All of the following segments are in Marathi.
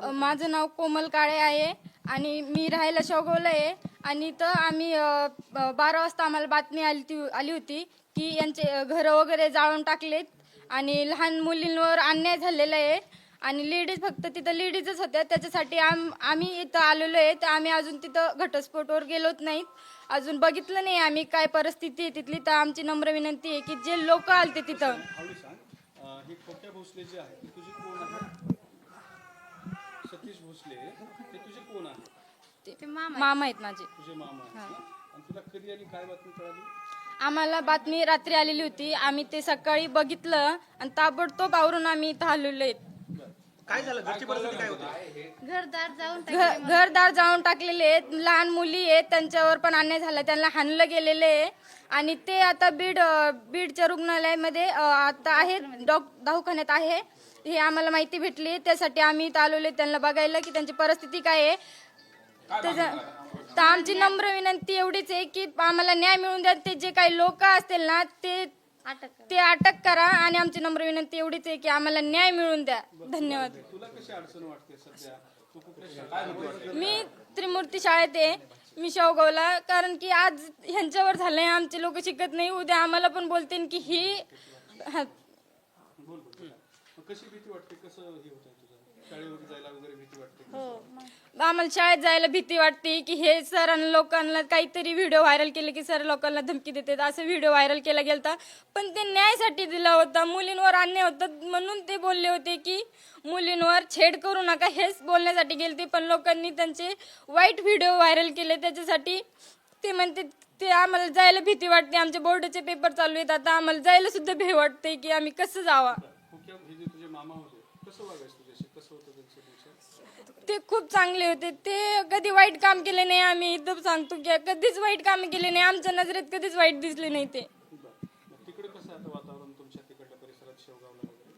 माझं नाव कोमल काळे आहे आणि मी राहायला शेवगावला आहे आणि इथं आम्ही अ, ब- बारा वाजता आम्हाला बातमी आली ती आली होती की यांचे अ, घरं वगैरे जाळून टाकलेत आणि लहान मुलींवर अन्याय झालेला आहे. आणि लेडीज फक्त तिथं लेडीजच होत्या. त्याच्यासाठी आम आम्ही इथं आलेलो आहे. तर आम्ही अजून तिथं घटस्फोटवर गेलोच नाहीत. अजून बघितलं नाही आम्ही काय परिस्थिती आहे तिथली. तर आमची नम्र विनंती आहे की जे लोक आलते तिथं. आवडी सांग. अं, हे खोट्या भोसले जे आहे ते तुझे कोण आहे? सतीश भोसले ते तुझे कोण आहे ते मामा आहेत. माझे. तुझे मामा आहेत ना? आणि तुला कधी आणि काय बातमी कळाली? आम्हाला बातमी रात्री आलेली होती. आम्ही ते सकाळी बघितलं आणि ताबडतोब आवरून आम्ही इथं आलेलो आहेत. काय झालं? घरची परिस्थिती काय होती? घ- घरदार जाळून टाकलेले आहेत. लहान मुली आहेत. त्यांच्यावर पण अन्याय झाला. त्यांना हाणलं गेलेले आहे. आणि ते आता बीड अ, बीडच्या रुग्णालयामध्ये अ, आता आहेत डॉक दवाखान्यात आहे. हे आम्हाला माहिती भेटली. त्यासाठी आम्ही इथं आलेलो आहे. त्यांना बघायला की त्यांची परिस्थिती काय आहे. तर आमची नम्र विनंती एवढीच आहे की आम्हाला न्याय मिळून द्या. ते जे काही लोक असतील ना ते ते अटक करा. आणि आमची नम्र विनंती एवढीच आहे की आम्हाला न्याय मिळून द्या. धन्यवाद. तुला कशी अडचण वाटते सध्या? मी त्रिमूर्ती शाळेत आहे. मी शेवगावला. कारण की आज ह्यांच्यावर झालंय. आमचे लोक शिकत नाही. उद्या आम्हाला पण बोलतील की ही हा, कशी भीती वाटते? कसं हे तुझं? शाळेवर जायला वगैरे भीती वाटते? आम्हाला शाळेत जायला भीती वाटते की हे सरांना लोकांना काहीतरी व्हिडिओ व्हायरल केले की सर लोकांना धमकी देतात. असं व्हिडिओ व्हायरल केला गेलता. पण ते न्यायसाठी दिला होता. मुलींवर अन्याय होता म्हणून ते बोलले होते की मुलींवर छेड करू नका. हेच बोलण्यासाठी गेलते. पण लोकांनी त्यांचे वाईट व्हिडिओ व्हायरल केले. त्याच्यासाठी ते म्हणते ते आम्हाला जायला भीती वाटते. आमचे बोर्डचे पेपर चालू आहेत. आता आम्हाला जायला सुद्धा भीती वाटते की आम्ही कसं जावा? हे जे तुझे मामा होते. कसं वागायचं तुझ्याशी? कसं होतं त्यांचं तुमचं ते खूप चांगले होते. ते कधी वाईट काम केले नाही आम्ही इथं सांगतो की कधीच वाईट काम केले नाही. आमच्या नजरेत कधीच वाईट दिसले नाही ते. बरं मग तिकडे कसं आहे आता वातावरण तुमच्या तिकडल्या परिसरात शेवगावला वगैरे?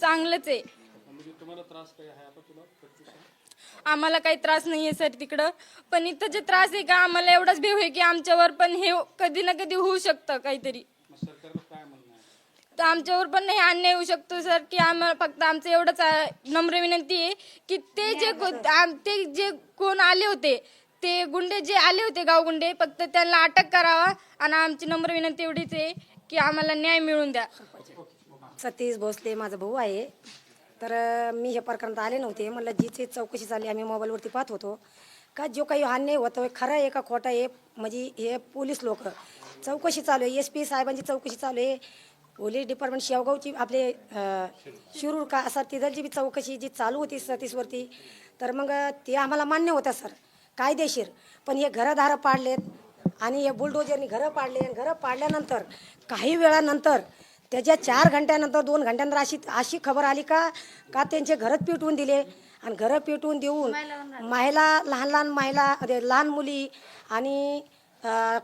चांगलंच आहे. म्हणजे तुम्हाला त्रास काय आहे आता तुला? प्रत्यक्ष आम्हाला काही त्रास नाही आहे सर तिकडं. पण इथं जे त्रास आहे का आम्हाला एवढाच भेव आहे की आमच्यावर पण हे कधी ना कधी होऊ शकतं काहीतरी मग सरकारचं काय म्हणणं आहे तर आमच्यावर पण हे अन्याय होऊ शकतो सर की आम्हाला फक्त आमचं एवढंच नम्र विनंती आहे की ते जे को- आम- ते जे कोण आले होते ते गुंडे जे आले होते गावगुंडे फक्त त्यांना अटक करावा आणि आमची नम्र विनंती एवढीच आहे की आम्हाला न्याय मिळून द्या. सतीश भोसले माझा भाऊ आहे. तर अं, मी हे प्रकरणात आले नव्हते. म्हणलं जीची चौकशी झाली आम्ही मोबाईलवरती पाहत होतो. का जो काही अन्याय होतोय खरं आहे का खोटं आहे म्हणजे हे पोलीस लोक. चौकशी चालू आहे. एस पी साहेबांची चौकशी चालू आहे. पोलीस डिपार्टमेंट शेवगावची आपले शिरूर का असं तिथलची बी चौकशी जी चालू होती सतीशवरती तर मग ते आम्हाला मान्य होतं सर. कायदेशीर. पण हे घरंदारं पाडलेत आणि हे बुलडोजरनी घरं पाडले आणि घरं पाडल्यानंतर काही वेळानंतर त्याच्या चार घंट्यानंतर दोन घंट्यानंतर अशी अशी खबर आली का का त्यांचे घरच पेटवून दिले? आणि घरं पेटवून देऊन महिला लहान लहान महिला लहान मुली आणि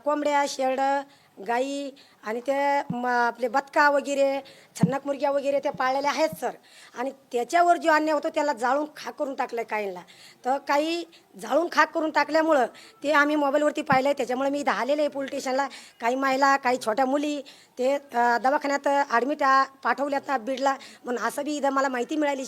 कोंबड्या शेरडं गाई आणि ते म आपले बदका वगैरे छन्नक मुर्ग्या वगैरे त्या पाळलेल्या आहेत सर. आणि त्याच्यावर जो अन्याय होतो त्याला जाळून खाक करून टाकलं आहे काहींना. तर काही जाळून खाक करून टाकल्यामुळं ते आम्ही मोबाईलवरती पाहिलं आहे त्याच्यामुळे मी इथं आलेले आहे पोलीस स्टेशनला. काही महिला काही छोट्या मुली ते दवाखान्यात ॲडमिट पाठवल्यात ना बीडला. म्हणून असं बी इथं मला माहिती मिळाली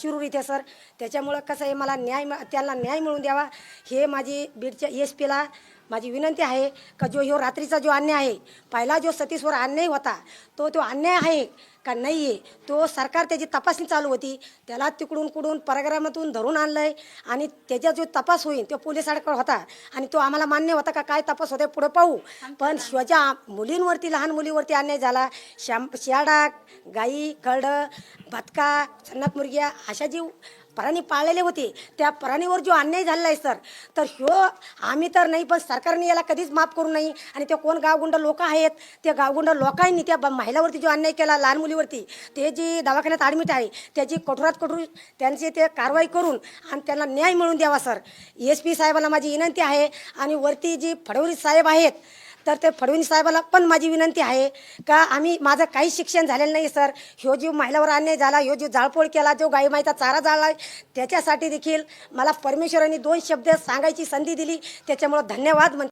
शिरूर इथे सर. त्याच्यामुळं कसं आहे मला न्याय त्यांना न्याय मिळून द्यावा हे माझी बीडच्या एस पीला माझी विनंती आहे. का जो ह्यो रात्रीचा जो अन्याय आहे पाहिला जो सतीशवर अन्याय होता तो तो अन्याय आहे. का नाही? आहे तो सरकार त्याची तपासणी चालू होती. त्याला तिकडून कुडून परग्रामातून धरून आणलं आहे आणि त्याचा जो तपास होईल तो पोलिसाकडे होता. आणि तो आम्हाला मान्य होता का काय तपास होते पुढे पाहू. पण शिवाच्या मुलींवरती लहान मुलीवरती अन्याय झाला. श्याम शियाडा गाई कळडं भतका सन्नात मुर्ग्या अशा जी प्राणी पाळलेले होते. त्या प्राणीवर जो अन्याय झालेला आहे सर तर ह्यो आम्ही तर नाही पण सरकारने याला कधीच माफ करू नाही आणि ते कोण गावगुंड लोक आहेत? ते गावगुंड लोकांनी त्या महिलावरती जो अन्याय केला लहान मुली मुलीवरती ते जी दवाखान्यात ॲडमिट आहे त्याची कठोरात कठोर त्यांची ते कारवाई करून आणि त्यांना न्याय मिळवून द्यावा सर. एस पी साहेबांना माझी विनंती आहे आणि वरती जी फडणवीस साहेब आहेत तर ते फडणवीस साहेबाला पण माझी विनंती आहे का आम्ही माझं काही शिक्षण झालेलं नाही सर. ह्यो जीव महिलावर अन्याय झाला ह्यो जो जाळपोळ केला जो गाई माईचा चारा जाळला त्याच्यासाठी देखील मला परमेश्वरांनी दोन शब्द सांगायची संधी दिली. त्याच्यामुळं धन्यवाद म्हण